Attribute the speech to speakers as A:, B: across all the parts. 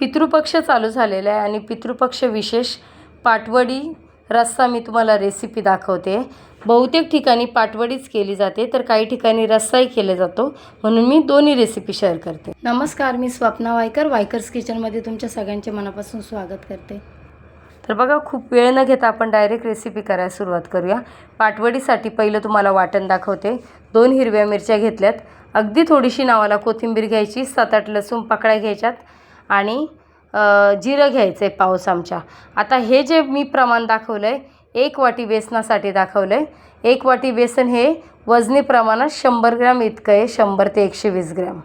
A: पितृपक्ष चालू झालेला आहे आणि पितृपक्ष विशेष पाटवडी रस्सा मी तुम्हाला रेसिपी दाखवते. बहुतेक ठिकाणी पाटवडीच केली जाते तर काही ठिकाणी रस्साही केला जातो. म्हणून मी दोन्ही रेसिपी शेअर करते. नमस्कार मी स्वप्ना वायकर वायकर्स किचनमध्ये तुमच्या सगळ्यांचे मनापासून स्वागत करते. तर बघा खूप वेळ न घेता आपण डायरेक्ट रेसिपी करायला सुरुवात करूया. पाटवडीसाठी पहिलं तुम्हाला वाटण दाखवते. दोन हिरव्या मिरच्या घेतल्यात. अगदी थोडीशी नावाला कोथिंबीर घ्यायची सात आठ लसूण पाकळ्या घ्यायच्यात. आणि जिरं घ्यायचं आहे पाव चमचा आता हे जे मी प्रमाण दाखवलं आहे एक वाटी बेसनासाठी दाखवलं आहे एक वाटी बेसन हे वजनी प्रमाणात शंभर ग्रॅम इतकं आहे शंभर ते एकशे वीस ग्रॅम.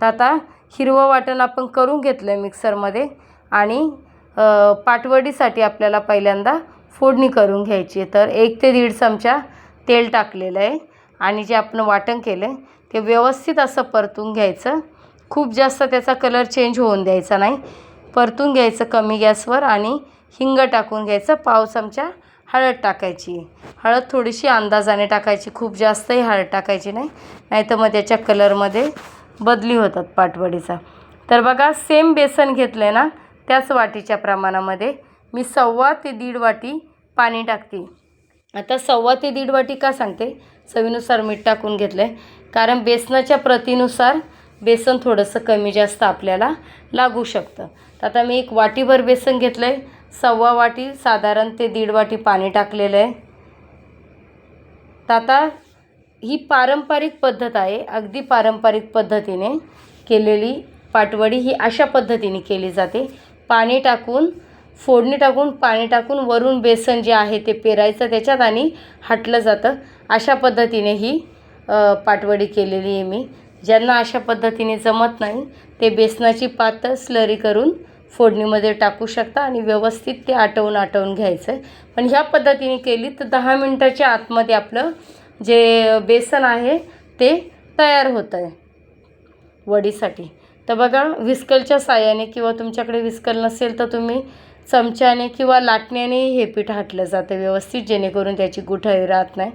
A: तर आता हिरवं वाटण आपण करून घेतलं आहे मिक्सरमध्ये आणि पाटवडीसाठी आपल्याला पहिल्यांदा फोडणी करून घ्यायची आहे. तर एक ते दीड चमचा तेल टाकलेलं आहे आणि जे आपण वाटण केलं आहे ते व्यवस्थित असं परतून घ्यायचं. खूप जास्त त्याचा कलर चेंज होऊन द्यायचा नाही. परतून घ्यायचं कमी गॅसवर आणि हिंग टाकून घ्यायचं. पाव चमचा हळद टाकायची. हळद थोडीशी अंदाजाने टाकायची. खूप जास्तही हळद टाकायची नाही. नाहीतर मग त्याच्या कलरमध्ये बदली होतात पाटवडीचा. तर बघा सेम बेसन घेतलं आहे ना त्याच वाटीच्या प्रमाणामध्ये. मी सव्वा ते दीड वाटी पाणी टाकते. आता सव्वा ते दीड वाटी का सांगते? चवीनुसार मीठ टाकून घेतलं आहे कारण बेसनाच्या प्रतीनुसार बेसन थोडंसं कमी जास्त आपल्याला लागू शकतं. तर आता मी एक वाटीभर बेसन घेतलं आहे सव्वा वाटी साधारण ते दीड वाटी पाणी टाकलेलं आहे. तर आता ही पारंपरिक पद्धत आहे अगदी पारंपरिक पद्धतीने केलेली पाटवडी ही अशा पद्धतीने केली जाते. पाणी टाकून फोडणी टाकून पाणी टाकून वरून बेसन जे आहे ते पेरायचं त्याच्यात आणि हटलं जातं. अशा पद्धतीने ही पाटवडी केलेली आहे मी. ज्यांना अशा पद्धतीने जमत नाही ते बेसनाची पातळ स्लरी करून फोडणीमध्ये टाकू शकता आणि व्यवस्थित ते आटवून आटवून घ्यायचं आहे. पण ह्या पद्धतीने केली तर दहा मिनटाच्या आतमध्ये आपलं जे बेसन आहे ते तयार होतं आहे वडीसाठी. तर बघा विस्कलच्या साह्याने किंवा तुमच्याकडे विस्कल नसेल तर तुम्ही चमच्याने किंवा लाटण्याने हे पीठ हाटलं जातं व्यवस्थित जेणेकरून त्याची गुठळी राहत नाही.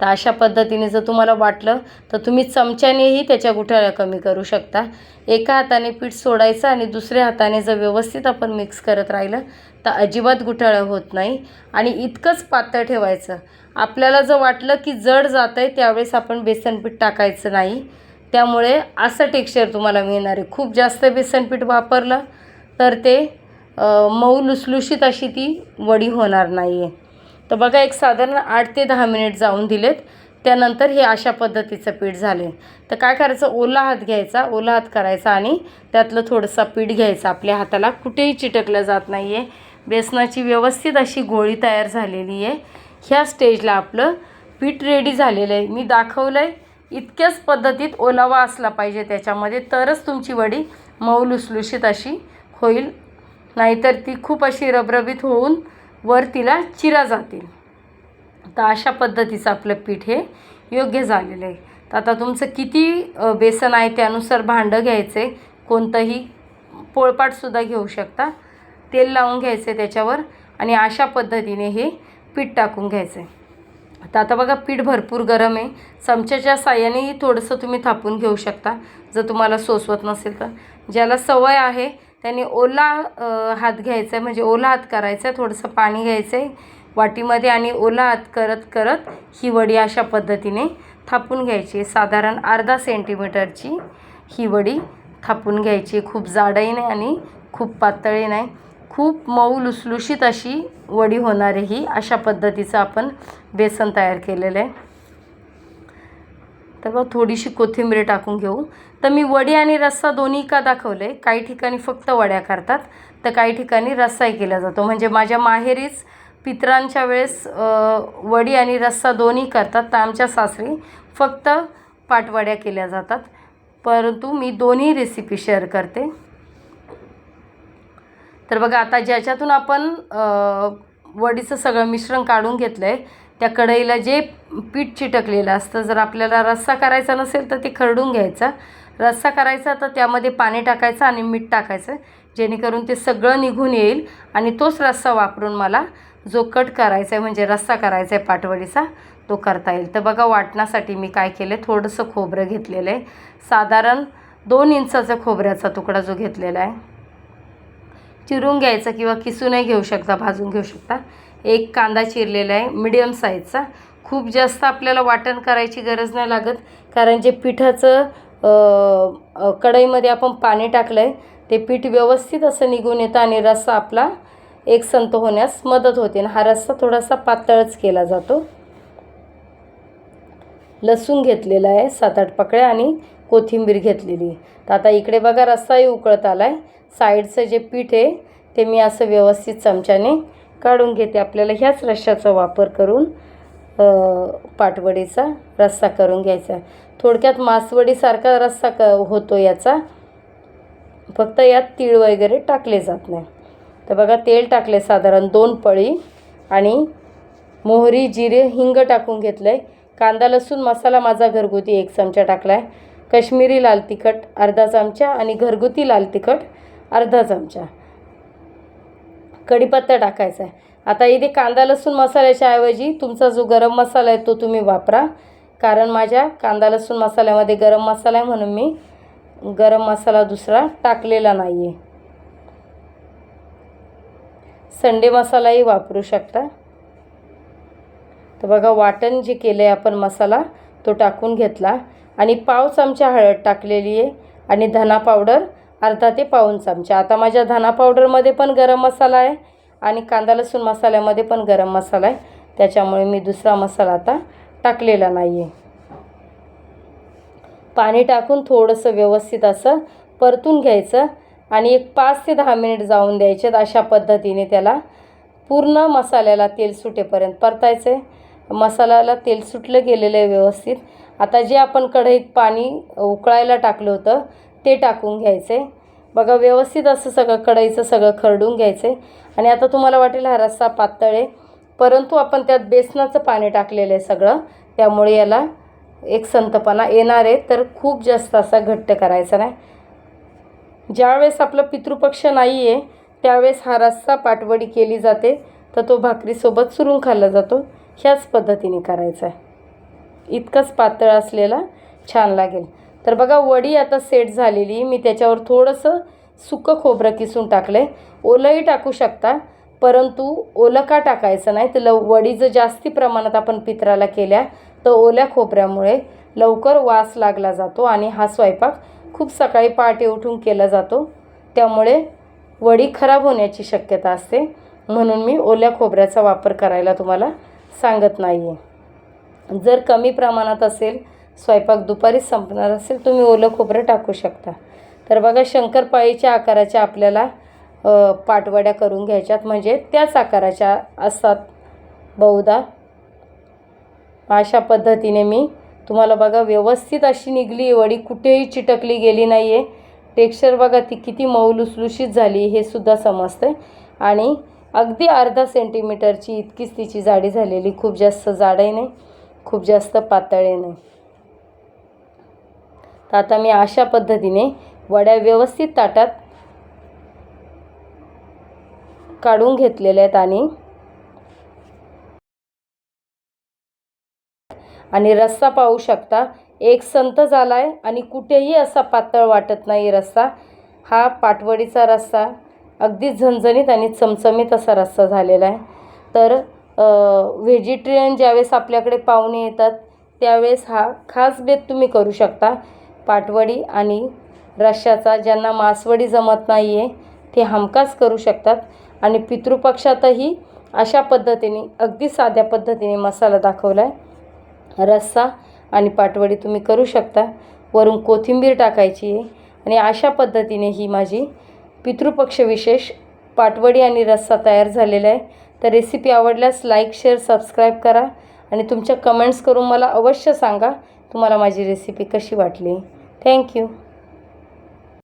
A: तर अशा पद्धतीने जर तुम्हाला वाटलं तर तुम्ही चमच्यानेही त्याच्या गुठळ्या कमी करू शकता. एका हाताने पीठ सोडायचं आणि दुसऱ्या हाताने जर व्यवस्थित आपण मिक्स करत राहिलं तर अजिबात गुठळ्या होत नाही. आणि इतकंच पातळ ठेवायचं. आपल्याला जर वाटलं की जड जातं आहे त्यावेळेस आपण बेसनपीठ टाकायचं नाही. त्यामुळे असं टेक्स्चर तुम्हाला मिळणार आहे. खूप जास्त बेसनपीठ वापरलं तर ते मऊ लुसलुशीत अशी ती वडी होणार नाही आहे तर बघा एक साधारण आठ ते दहा मिनिट जाऊन दिलेत. त्यानंतर हे अशा पद्धतीचं पीठ झाले. तर काय करायचं? ओला हात घ्यायचा. ओला हात करायचा आणि त्यातलं थोडंसं पीठ घ्यायचं. आपल्या हाताला कुठेही चिटकलं जात नाही आहे बेसनाची व्यवस्थित अशी गोळी तयार झालेली आहे. ह्या स्टेजला आपलं पीठ रेडी झालेलं आहे. मी दाखवलं आहे इतक्याच पद्धतीत ओलावा असला पाहिजे त्याच्यामध्ये तरच तुमची वडी मऊ लुसलुशीत अशी होईल. नाहीतर ती खूप अशी रबरबीत होऊन वर तिला चिरा जातील. तर अशा पद्धतीचं आपलं पीठ हे योग्य झालेलं आहे. तर आता तुमचं किती बेसन आहे त्यानुसार भांडं घ्यायचं आहे कोणतंही पोळपाटसुद्धा घेऊ शकता. तेल लावून घ्यायचं आहे त्याच्यावर आणि अशा पद्धतीने हे पीठ टाकून घ्यायचं आहे तर आता बघा पीठ भरपूर गरम आहे. चमच्याच्या साह्यानेही थोडंसं तुम्ही थापून घेऊ शकता जर तुम्हाला सोसवत नसेल तर. ज्याला सवय आहे त्यांनी ओला हात घ्यायचा आहे म्हणजे ओला हात करायचा आहे थोडंसं पाणी घ्यायचं आहे वाटीमध्ये आणि ओला हात करत करत ही वडी अशा पद्धतीने थापून घ्यायची. साधारण अर्धा सेंटीमीटरची ही वडी थापून घ्यायची. खूप जाडही नाही आणि खूप पातळही नाही. खूप मऊ लुसलुशीत अशी वडी होणार आहे ही अशा पद्धतीचं आपण बेसन तयार केलेलं आहे. तर मग थोडीशी कोथिंबीर टाकून घेऊ. तर मी वडी आणि रस्सा दोन्ही का दाखवलं आहे काही ठिकाणी फक्त वड्या करतात तर काही ठिकाणी रस्साही केला जातो. म्हणजे माझ्या माहेरीच पितरांच्या वेळेस वडी आणि रस्सा दोन्ही करतात तर आमच्या सासरी फक्त पाटवड्या केल्या जातात. परंतु मी दोन्ही रेसिपी शेअर करते. तर बघा आता ज्याच्यातून आपण वडीचं सगळं मिश्रण काढून घेतलं आहे त्या कढईला जे पीठ चिटकलेलं असतं जर आपल्याला रस्सा करायचा नसेल तर ते खरडून घ्यायचा. रस्सा करायचा तर त्यामध्ये पाणी टाकायचं आणि मीठ टाकायचं जेणेकरून ते सगळं निघून येईल आणि तोच रस्सा वापरून मला जो कट करायचा आहे म्हणजे रस्सा करायचा आहे पाटवडीचा तो करता येईल. तर बघा वाटण्यासाठी मी काय केलं आहे थोडंसं खोबरं घेतलेलं आहे. साधारण दोन इंचाचा खोबऱ्याचा तुकडा जो घेतलेला आहे. चिरून घ्यायचा किंवा किसूनही घेऊ शकता भाजून घेऊ शकता. एक कांदा चिरलेला आहे मिडियम साईजचा खूप जास्त आपल्याला वाटण करायची गरज नाही लागत कारण जे पिठाचं कढईमध्ये आपण पाणी टाकलं आहे ते पीठ व्यवस्थित असं निघून येतं आणि रस्सा आपला एकसंत होण्यास मदत होते. आणि हा रस्सा थोडासा पातळच केला जातो. लसूण घेतलेला आहे सात आठ पकड्या आणि कोथिंबीर घेतलेली आहे. तर आता इकडे बघा रस्साही उकळत आला आहे साईडचं जे पीठ आहे ते मी असं व्यवस्थित चमच्याने काढून घेते. आपल्याला ह्याच रश्श्याचा वापर करून पाटवडीचा रस्सा करून घ्यायचा. आहे थोडक्यात मासवडीसारखा रस्सा क होतो याचा. फक्त यात तीळ वगैरे टाकले जात नाही. तर बघा तेल टाकले साधारण दोन पळी आणि मोहरी जिरे हिंग टाकून घेतलं आहे कांदा लसूण मसाला माझा घरगुती एक चमचा टाकला आहे काश्मीरी लाल तिखट अर्धा चमचा आणि घरगुती लाल तिखट अर्धा चमचा. कढीपत्ता टाकायचा आहे. आता इथे कांदा लसूण मसाल्याच्या ऐवजी तुमचा जो गरम मसाला आहे तो तुम्ही वापरा. कारण माझ्या कांदा लसूण मसाल्यामध्ये गरम मसाला आहे म्हणून मी गरम मसाला दुसरा टाकलेला नाही आहे संडे मसालाही वापरू शकता. तर बघा वाटण जे केलं आहे आपण मसाला तो टाकून घेतला. आणि पाव चमचा हळद टाकलेली आहे. आणि धना पावडर अर्धा ते पाऊन चमचा. आता माझ्या धना पावडरमध्ये पण गरम मसाला आहे आणि कांदा लसूण मसाल्यामध्ये पण गरम मसाला आहे. त्याच्यामुळे मी दुसरा मसाला आता टाकलेला नाही आहे पाणी टाकून थोडंसं व्यवस्थित असं परतून घ्यायचं आणि एक पाच ते दहा मिनिट जाऊन द्यायचे अशा पद्धतीने त्याला पूर्ण मसाल्याला तेल सुटेपर्यंत परतायचं आहे मसाल्याला तेल सुटलं गेलेलं आहे व्यवस्थित. आता जे आपण कढईत पाणी उकळायला टाकलं होतं ते टाकून घ्यायचं. आहे बघा व्यवस्थित असं सगळं कढईचं सगळं खरडून घ्यायचं. आहे आणि आता तुम्हाला वाटेल हा रस्सा पातळ आहे. परंतु आपण त्यात बेसनाचं पाणी टाकलेलं आहे सगळं. त्यामुळे याला एक संतपणा येणार आहे. तर खूप जास्त असा घट्ट करायचा नाही. ज्यावेळेस आपलं पितृपक्ष नाही आहे त्यावेळेस हा रस्सा पाटवडी केली जाते. तर तो भाकरीसोबत चुरून खाल्ला जातो. ह्याच पद्धतीने करायचा आहे. इतकंच पातळ असलेला छान लागेल. तर बघा वडी आता सेट झालेली. मी त्याच्यावर थोडंसं सुकं खोबरं किसून टाकलं आहे ओलंही टाकू शकता परंतु ओलं का टाकायचं नाही? तर लव वडी जर जास्ती प्रमाणात आपण पित्राला केल्या तर ओल्या खोबऱ्यामुळे लवकर वास लागला जातो आणि हा स्वयंपाक खूप सकाळी पहाटे उठून केला जातो. त्यामुळे वडी खराब होण्याची शक्यता असते. म्हणून मी ओल्या खोबऱ्याचा वापर करायला तुम्हाला सांगत नाही आहे जर कमी प्रमाणात असेल स्वयंपाक दुपारीच संपणार असेल तुम्ही ओलं खोबरं टाकू शकता. तर बघा शंकरपाळीच्या आकाराच्या आपल्याला पाटवड्या करून घ्यायच्यात. म्हणजे त्याच आकाराच्या असतात बहुधा. अशा पद्धतीने मी तुम्हाला बघा व्यवस्थित अशी निघली वडी. कुठेही चिटकली गेली नाही आहे टेक्स्चर बघा ती किती मऊ लुसलुशीत झाली हे सुद्धा समजतं आणि अगदी अर्धा सेंटीमीटरची इतकीच तिची जाडी झालेली. खूप जास्त जाडही नाही खूप जास्त पातळी नाही. तर आता मी अशा पद्धतीने वड्या व्यवस्थित ताटात काढून घेतलेल्या आहेत आणि आणि रस्सा पाहू शकता. एक संत झाला आहे आणि कुठेही असा पातळ वाटत नाही रस्सा. हा पाटवडीचा रस्सा. अगदी झणझणीत आणि चमचमीत असा रस्सा झालेला आहे. तर व्हेजिटेरियन ज्यावेळेस आपल्याकडे पाहुणे येतात त्यावेळेस हा खास बेत तुम्ही करू शकता. पाटवडी आणि रश्श्याचा ज्यांना मासवडी जमत नाही आहे ते हमखास करू शकतात. आणि पितृपक्षातही अशा पद्धतीने अगदी साध्या पद्धतीने मसाला दाखवला आहे रस्सा आणि पाटवडी तुम्ही करू शकता. वरून कोथिंबीर टाकायची आहे. आणि अशा पद्धतीने ही माझी पितृपक्ष विशेष पाटवडी आणि रस्सा तयार झालेला आहे. तर रेसिपी आवडल्यास लाईक शेअर सबस्क्राईब करा. आणि तुमच्या कमेंट्स करून मला अवश्य सांगा तुम्हाला माझी रेसिपी कशी वाटली. Thank you